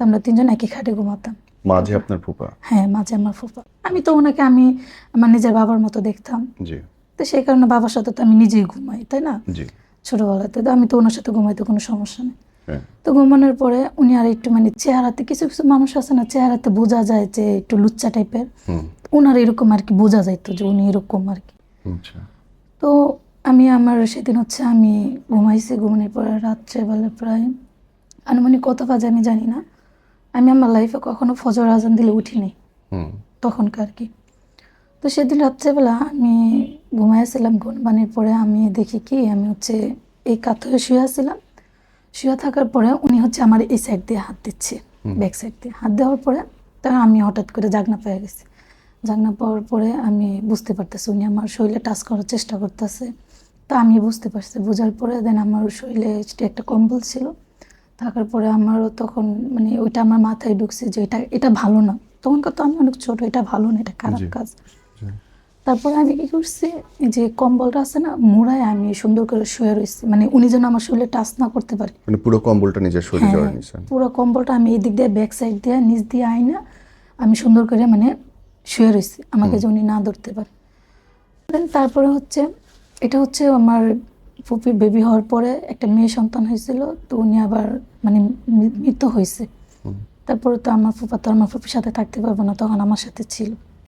তো আমরা তিনজন একই খাটে ঘুমাতাম। মাঝে আপনার ফুপা? হ্যাঁ মাঝে আমার ফুফা আমি তো ওনাকে আমি আমার নিজের বাবার মতো দেখতাম। জি। তো সেই কারণে বাবার সাথে তো আমি নিজেই ঘুমাই তাই না? জি। ছোটবেলাতে। তো আমি তো ওনার সাথে ঘুমাইতে কোনো সমস্যা নেই। হ্যাঁ। তো ঘুমানোর পরে উনি আর একটু মানে চেহারাতে কিছু কিছু মানুষ আছে না চেহারাতে বোঝা যায় যে একটু লুচ্চা টাইপের। ওনার এরকম আর কি বোঝা যাইতো যে উনি এরকম আর কি। আচ্ছা। তো আমি আমার সেদিন হচ্ছে আমি ঘুমাইছি ঘুমানোর পরে রাত্রেবেলা প্রায় আনুমানিক কত বাজে আমি জানি না। আমি আমার লাইফে কখনো ফজর আজান দিলে উঠিনি। তখনকার কি। তো সেদিন রাত্রেবেলা আমি ঘুমাইছিলাম ঘুমানোর পরে আমি দেখি কি আমি হচ্ছে এই কাঁথে শুয়ে আসছিলাম। শুয়ে থাকার পরে উনি হচ্ছে আমার এই সাইড দিয়ে হাত দিচ্ছে ব্যাক সাইড দিয়ে। হাত দেওয়ার পরে তখন আমি হঠাৎ করে জাগনা পেয়ে গেছি। জাগনা পাওয়ার পরে আমি বুঝতে পারতেছি উনি আমার শরীরে টাচ করার চেষ্টা করতেছে। তা আমি বুঝতে পারছি বোঝার পরে দেন আমার শরীরে একটা কম্বল ছিল। থাকার পরে আমারও তখন মানে ওইটা আমার মাথায় ঢুকছে যে এটা এটা ভালো না। তখনকার তো আমি অনেক ছোট এটা ভালো না এটা খারাপ কাজ। তারপরে আমি কি করছি যে কম্বলটা আছে না মোড়ায় আমি সুন্দর করে শুয়ে রয়েছি মানে উনি যেন আমার শরীরে টাচ না করতে পারে। মানে পুরো কম্বলটা নিজের শরীরে হ্যাঁ, জড়িয়ে নিছেন পুরো কম্বলটা আমি এই দিক দিয়ে ব্যাক সাইড দিয়ে নিচ দিয়ে আইনা আমি সুন্দর করে মানে শুয়ে রয়েছি আমাকে যে উনি না ধরতে পারে। তারপরে হচ্ছে এটা হচ্ছে আমার ফুপির বেবি হওয়ার পরে একটা মেয়ে সন্তান হয়েছিল তো উনি আবার মানে মৃত হয়েছে। তারপরে তো আমার ফুপা তো আমার ফুপির সাথে থাকতে পারব না তখন আমার সাথে ছিল।